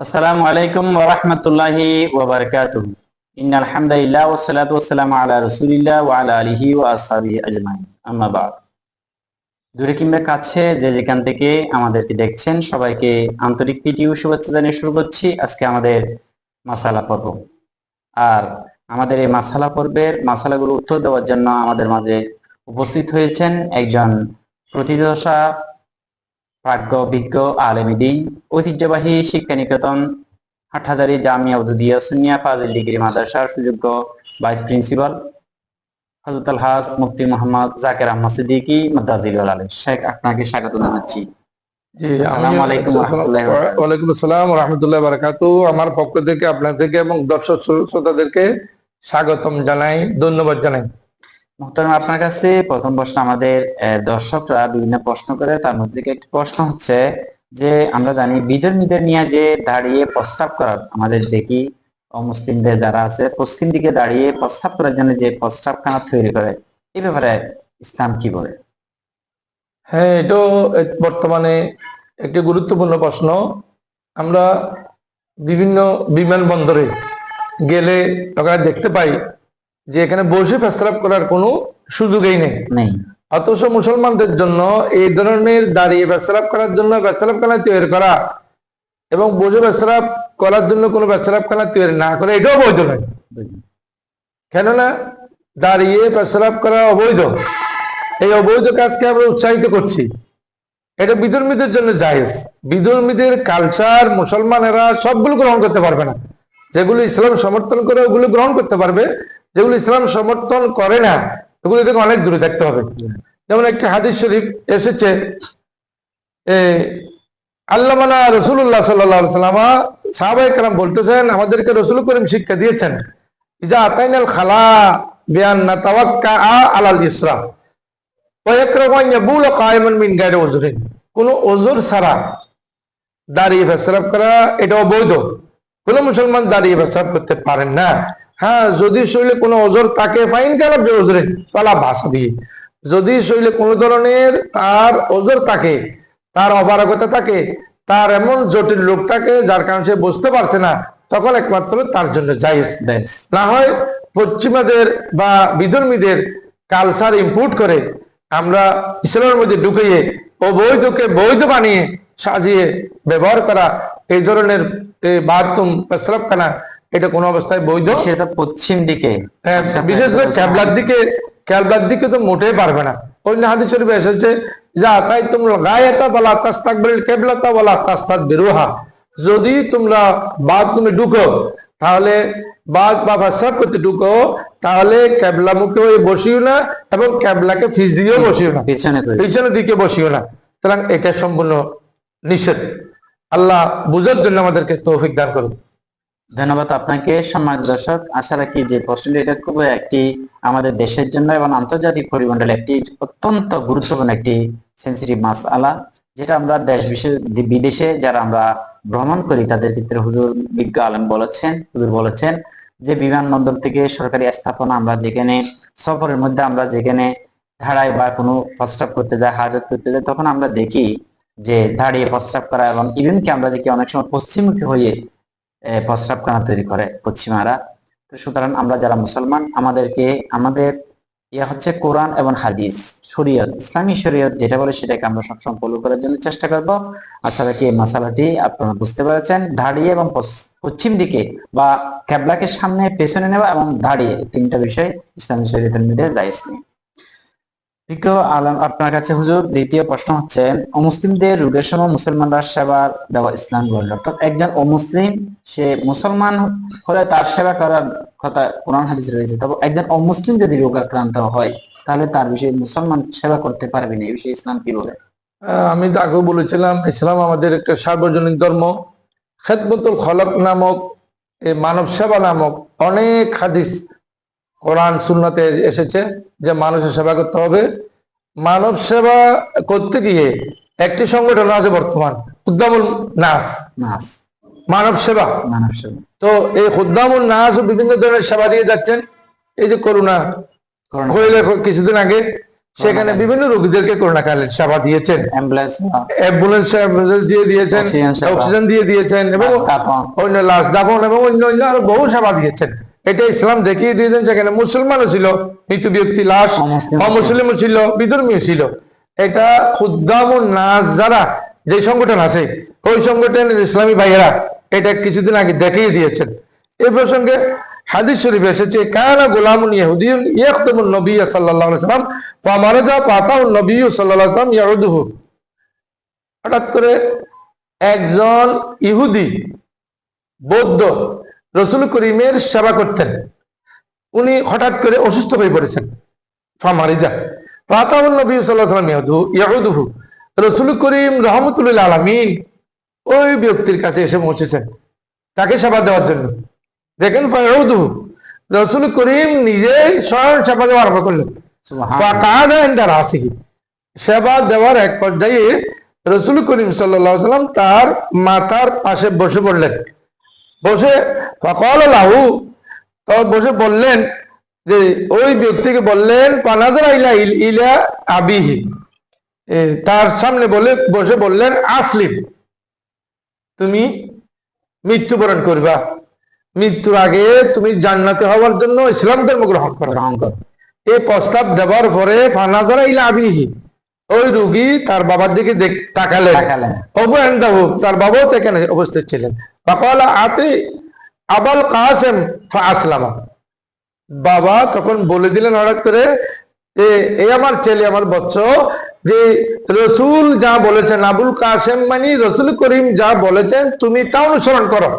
আসসালামু আলাইকুম ওয়া রাহমাতুল্লাহি ওয়া বারাকাতুহু। ইন্নাল হামদালিল্লাহ ওয়া সালাতু ওয়া সালামু আলা রাসূলিল্লাহ ওয়া আলা আলিহি ওয়া আসহাবিহি দূরে কিংবা কাছে যে যেখান থেকে আমাদেরকে দেখছেন, সবাইকে আন্তরিক প্রীতি ও শুভেচ্ছা জানিয়ে শুরু করছি আজকে আমাদের মাসালা পর্ব। আর আমাদের এই মাসালা পর্বের মাসালাগুলো উত্তর দেওয়ার জন্য আমাদের মাঝে উপস্থিত হয়েছেন একজন প্রতিদশা প্রাজ্ঞ বিজ্ঞ আলেমিদিন ঐতিহ্যবাহী শিক্ষা নিকেতন হাটহাজারি জামিয়া উদুদিয়া সুনিয়া ফাজিল ডিগ্রি মাদ্রাসার সুযোগ্য ভাইস প্রিন্সিপাল হজরত মুফতি মোহাম্মদ জাকের আহমদ সিদ্দিকী মাদ্দাজিল আলম। শেখ আপনাকে স্বাগত জানাচ্ছি। ওয়ালাইকুম আসসালাম রহমতুল্লাহ বারাকাতু আমার পক্ষ থেকে আপনার থেকে এবং দর্শক শ্রোতাদেরকে স্বাগতম জানাই ধন্যবাদ জানাই। মুহতারাম আপনার কাছে প্রথম প্রশ্ন আমাদের দর্শকরা বিভিন্ন প্রশ্ন করে, তার মধ্যে একটি প্রশ্ন হচ্ছে যে, আমরা জানি বিধর্মীদের নিয়ে যে দাঁড়িয়ে প্রস্তাব করার আমাদের দেখি অমুসলিমদের যারা আছে, পশ্চিম দিকে দাঁড়িয়ে প্রস্তাব করার জন্য যে প্রস্তাবখানা তৈরি করে এই ব্যাপারে ইসলাম কি বলে? হ্যাঁ এটাও বর্তমানে একটি গুরুত্বপূর্ণ প্রশ্ন। আমরা বিভিন্ন বিমানবন্দরে গেলে ওখানে দেখতে পাই যে এখানে বসে প্রস্রাব করার কোনো সুযোগই নেই। অথচ মুসলমানদের জন্য এই ধরনের দাঁড়িয়ে পেশাব করার জন্য পেশাবখানা তৈরি করা এবং বোঝে পেশাব করার জন্য কোনো পেশাবখানা তৈরি না করে এটাও বৈধ নয়। কেননা দাঁড়িয়ে পেশাব করা অবৈধ। এই অবৈধ কাজকে আমরা উৎসাহিত করছি। এটা বিধর্মীদের জন্য জায়েজ। বিধর্মীদের কালচার মুসলমানেরা সবগুলো গ্রহণ করতে পারবে না। যেগুলো ইসলাম সমর্থন করে ওগুলো গ্রহণ করতে পারবে। যেগুলো ইসলাম সমর্থন করে না ওগুলো থেকে অনেক দূরে থাকতে হবে। যেমন একটি হাদিস শরীফ এসেছে রসুল্লাহ সাল্লামা বলতেছেন, আমাদেরকে রসুল করিম শিক্ষা দিয়েছেন, ইজা খালা বিয়ান না তাওয়াক্কা আলাল কোন ওজর ছাড়া দাঁড়িয়ে পেশাব করা এটা অবৈধ। কোন মুসলমান দাঁড়িয়ে পেশাব করতে পারেন না। হ্যাঁ যদি শরীরে কোনো ওজোর থাকে, ফাইন যে ওজরে? পালা ভাষা দিয়ে। যদি শরীরে কোনো ধরনের তার ওজোর থাকে, তার অপারগতা থাকে, তার এমন জটিল লোক থাকে, যার কারণে সে বুঝতে পারছে না, তখন একমাত্র তার জন্য জায়েজ। না হয় পশ্চিমাদের বা বিধর্মীদের কালচার ইম্পোর্ট করে, আমরা ইসলামের মধ্যে ঢুকিয়ে, অবৈধকে বৈধ বানিয়ে সাজিয়ে ব্যবহার করা, এই ধরনের বাথরুম পেশরাবখানা এটা কোনো অবস্থায় বৈধ? সেটা পশ্চিম দিকে। হ্যাঁ, বিশেষ করে ক্যাবলার দিকে ক্যাবলার দিকে তো মোটেই পারবে না। অন্য হাদিস শরীফে এসেছে যা তাই তোমরা গায়েতা বলা তাস্তাকবিল কেবলাতা বলা তাস্তাক বেরোহা। যদি তোমরা বাথরুমে ঢুকো তাহলে বাদ বা প্রস্রাব করতে ঢুকো তাহলে ক্যাবলা মুখে হয়ে বসিও না এবং ক্যাবলাকে ফিস দিয়েও বসিও না। পিছনে দিকে বসিও না। সুতরাং এটা সম্পূর্ণ নিষেধ। আল্লাহ বুঝার জন্য আমাদেরকে তৌফিক দান করুন। ধন্যবাদ আপনাকে, সম্মানিত দর্শক। আশা রাখি যে প্রশ্নটি এটা খুব একটি আমাদের দেশের জন্য এবং আন্তর্জাতিক পরিমণ্ডলে একটি অত্যন্ত গুরুত্বপূর্ণ একটি সেন্সিটিভ মাস আলা, যেটা আমরা দেশ বিশেষ বিদেশে যারা আমরা ভ্রমণ করি, তাদের ক্ষেত্রে হুজুর বিজ্ঞ আলম বলেছেন, হুজুর বলেছেন যে বিমানবন্দর থেকে সরকারি স্থাপনা আমরা যেখানে, সফরের মধ্যে আমরা যেখানে ধারায় বা কোনো প্রস্তাব করতে যাই, হাজত করতে যাই, তখন আমরা দেখি যে দাঁড়িয়ে প্রস্তাব করা এবং ইভেন কি আমরা দেখি অনেক সময় পশ্চিমমুখী হয়ে প্রস্রাবখানা তৈরি করে পশ্চিমারা? তো সুতরাং আমরা যারা মুসলমান, আমাদেরকে, আমাদের ইয়া হচ্ছে কোরআন এবং হাদিস, শরীয়ত, ইসলামী শরীয়ত যেটা বলে সেটাকে আমরা সবসময় ফলো করার জন্য চেষ্টা করব। আশা রাখি এই মশালাটি আপনারা বুঝতে পেরেছেন। দাঁড়িয়ে এবং পশ্চিম দিকে বা ক্যাবলাকে সামনে পেছনে নেওয়া এবং দাঁড়িয়ে তিনটা বিষয় ইসলামী শরীয়তের মধ্যে জায়েজ নেই আলম, আপনার কাছে হুজুর দ্বিতীয় প্রশ্ন হচ্ছে, অমুসলিমদের রোগের সময় মুসলমানরা সেবা দেওয়া ইসলাম বলল অর্থাৎ একজন অমুসলিম, সে মুসলমান হলে তার সেবা করার কথা কোরআন হাদিস রয়েছে। তবে একজন অমুসলিম যদি হয়, তাহলে তার বিষয়ে মুসলমান সেবা করতে পারবে না। এই বিষয়ে ইসলাম কি বলে? আমি তো আগেও বলেছিলাম, ইসলাম আমাদের একটা সার্বজনীন ধর্ম। খেদমতুল খলক নামক মানব সেবা নামক অনেক হাদিস কোরআন সুন্নাতে এসেছে যে মানুষের সেবা করতে হবে। মানব সেবা করতে গিয়ে একটি সংগঠন আছে বর্তমান উদ্দামুল নাস। নাস। মানব সেবা। মানব সেবা। তো এই খুদ্দামুল নাস বিভিন্ন ধরনের সেবা দিয়ে যাচ্ছেন। এই যে করোনা হইলে কিছুদিন আগে সেখানে বিভিন্ন রোগীদেরকে করোনাকালীন সেবা দিয়েছেন। অ্যাম্বুলেন্স অ্যাম্বুলেন্স দিয়ে দিয়েছেন অক্সিজেন দিয়ে দিয়েছেন এবং অন্য লাশ দাফন এবং অন্য অন্য আরও বহু সেবা দিয়েছেন। এটা ইসলাম দেখিয়ে দিয়েছেন সেখানে মুসলমানও ছিল মৃত ব্যক্তি লাশ অমুসলিম অমুসলিমও ছিল বিধর্মীয় ছিল। এটা খুদ্দাম ও নাস যারা যে সংগঠন আছে ওই সংগঠনের ইসলামী ভাইয়েরা এটা কিছুদিন আগে দেখিয়ে দিয়েছেন। এই প্রসঙ্গে হাদিস শরীফ এসেছে কানা গোলামুন ইহুদিয়ুন ইয়াখদুমুন নবী সাল্লাল্লাহু আলাইহি সাল্লাম ফামারাজা পাতাউন নবী সাল্লাল্লাহু আলাইহি সাল্লাম ইয়াউদুহু হঠাৎ করে একজন ইহুদি বৌদ্ধ রসুল করিমের সেবা করতেন। উনি হঠাৎ করে অসুস্থ হয়ে পড়েছেন। ফামারিজা ফাতাউন নবী সাল্লাম রসুল করিম রহমতুল্লাহ আলামিন ওই ব্যক্তির কাছে এসে পৌঁছেছেন তাকে সেবা দেওয়ার জন্য। দেখেন ফায়াউদুহু রসুল করিম নিজেই স্বয়ং সেবা দেওয়া আরম্ভ করলেন। সেবা দেওয়ার এক পর্যায়ে রসুল করিম সাল্লাল্লাহু সাল্লাম তার মাথার পাশে বসে পড়লেন। বসে ফকাল লাহু তো বসে বললেন যে ওই ব্যক্তিকে বললেন পানাদার ইলা ইলা আবিহি। তার সামনে বলে বসে বললেন আসলিম তুমি মৃত্যুবরণ করবা। মৃত্যুর আগে তুমি জান্নাতে হওয়ার জন্য ইসলাম ধর্ম গ্রহণ করো গ্রহণ কর। এই প্রস্তাব দেওয়ার পরে ফানাজারা ইলা আবিহি ওই রুগী তার বাবার দিকে তাকালেন। অবু আন্দাহু তার বাবাও তো এখানে উপস্থিত ছিলেন। বাকালা আতে আবাল কাসেম আসলামা বাবা তখন বলে দিলেন হঠাৎ করে যে এই আমার ছেলে আমার বৎস যে রসুল যা বলেছেন আবুল কাসেম মানে রসুল করিম যা বলেছেন তুমি তা অনুসরণ করো।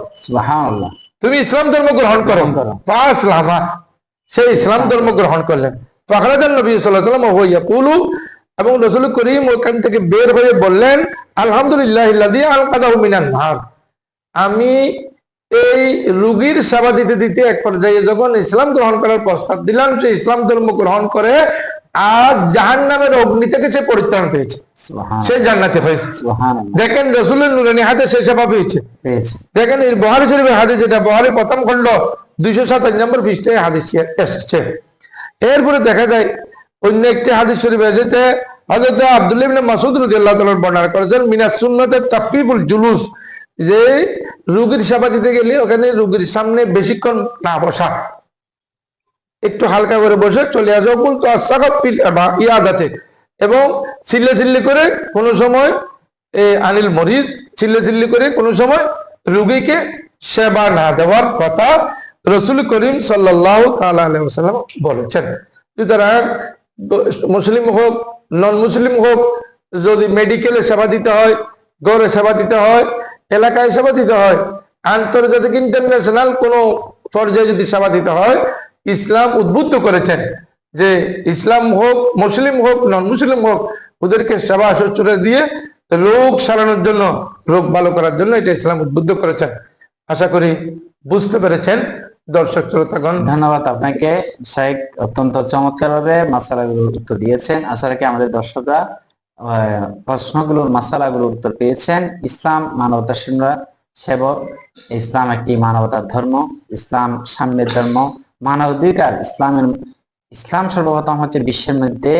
তুমি ইসলাম ধর্ম গ্রহণ করো। আসলামা সে ইসলাম ধর্ম গ্রহণ করলেন। ফখরাজান নবী ওয়া হইয়া কুলু এবং রসুল করিম ওখান থেকে বের হয়ে বললেন আলহামদুলিল্লাহ ইল্লাযী আলকাদাহু মিনান নার। আমি এই রুগীর সেবা দিতে দিতে এক পর্যায়ে যখন ইসলাম গ্রহণ করার প্রস্তাব দিলাম সে ইসলাম ধর্ম গ্রহণ করে আর জাহান্নামের অগ্নি থেকে সে পরিত্রাণ পেয়েছে। সে জান্নাতে হয়েছে। দেখেন রসুলের নুরানি হাতে সে সেবা পেয়েছে। পেয়েছে। দেখেন এই বহারি শরীফের হাদিস এটা বহারি প্রথম খণ্ড দুইশো সাতাশ নম্বর পৃষ্ঠায় হাদিস এসেছে। এরপরে দেখা যায় অন্য একটি হাদিস শরীফ এসেছে হযরত আব্দুল্লাহ ইবনে মাসউদ রাদিয়াল্লাহু তাআলা বর্ণনা করেছেন মিনাস সুন্নাতে তাফিবুল জুলুস। যে রুগীর সেবা দিতে গেলে ওখানে রুগীর সামনে বেশিক্ষণ না বসা। একটু হালকা করে বসে চলে আসো বলতো ইয়াদাতে। এবং চিল্লে চিল্লি করে কোনো সময় আনিল মরিজ চিল্লে চিল্লি করে কোনো সময় রুগীকে সেবা না দেওয়ার কথা রসুল করিম সাল্লাহ বলেছেন। সুতরাং মুসলিম হোক নন মুসলিম হোক, যদি মেডিকেলে সেবা দিতে হয় গড়ে সেবা দিতে হয় এলাকায় সেবা দিতে হয়। আন্তর্জাতিক ইন্টারন্যাশনাল কোনো পর্যায়ে যদি সেবা দিতে হয়, ইসলাম উদ্বুদ্ধ করেছেন যে ইসলাম হোক, মুসলিম হোক নন মুসলিম হোক, ওদেরকে সেবা শুশ্রূষা দিয়ে রোগ সারানোর জন্য, রোগ ভালো করার জন্য এটা ইসলাম উদ্বুদ্ধ করেছেন। আশা করি বুঝতে পেরেছেন দর্শক শ্রোতাগণ। ধন্যবাদ আপনাকে। শেখ অত্যন্ত চমৎকার ভাবে মাসালাগুলোর উত্তর দিয়েছেন। আশা রাখি আমাদের দর্শকরা প্রশ্নগুলোর মশালাগুলোর উত্তর পেয়েছেন। ইসলাম মানবতা সেবক। ইসলাম একটি মানবতার ধর্ম। ইসলাম সাম্যের ধর্ম। মানবাধিকার ইসলামের ইসলাম সর্বপ্রথম হচ্ছে বিশ্বের মধ্যে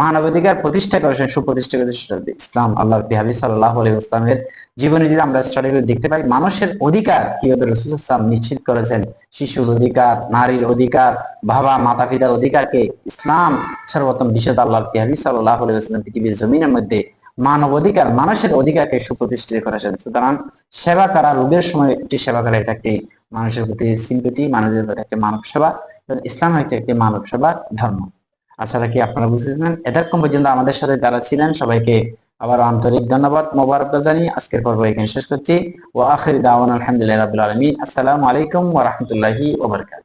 মানবাধিকার প্রতিষ্ঠা করেছেন সুপ্রতিষ্ঠা করেছেন ইসলাম আল্লাহ হাবিব সাল্লাহ ইসলামের জীবনে যদি আমরা স্টাডি করে দেখতে পাই, মানুষের অধিকার কীভাবে রসুল ইসলাম নিশ্চিত করেছেন, শিশুর অধিকার, নারীর অধিকার, বাবা মাতা পিতার অধিকারকে ইসলাম সর্বপ্রথম বিশ্বত আল্লাহ হাবিব সাল্লাহ ইসলাম পৃথিবীর জমিনের মধ্যে মানব অধিকার মানুষের অধিকারকে সুপ্রতিষ্ঠিত করেছেন সুতরাং সেবা করা রোগের সময় একটি সেবা করা, এটা একটি মানুষের প্রতি সিম্পতি মানুষের প্রতি একটি মানব সেবা। ইসলাম হচ্ছে একটি মানব সেবার ধর্ম। আশা রাখি আপনারা বুঝেছেন। এতক্ষণ পর্যন্ত আমাদের সাথে যারা ছিলেন, সবাইকে আবার আন্তরিক ধন্যবাদ মোবারক জানিয়ে আজকের পর্ব এখানে শেষ করছি। ও আখির দাওয়ান আলহামদুলিল্লাহ আসসালামু আলাইকুম ওয়া রাহমাতুল্লাহি ওয়া বারাকাতুহু।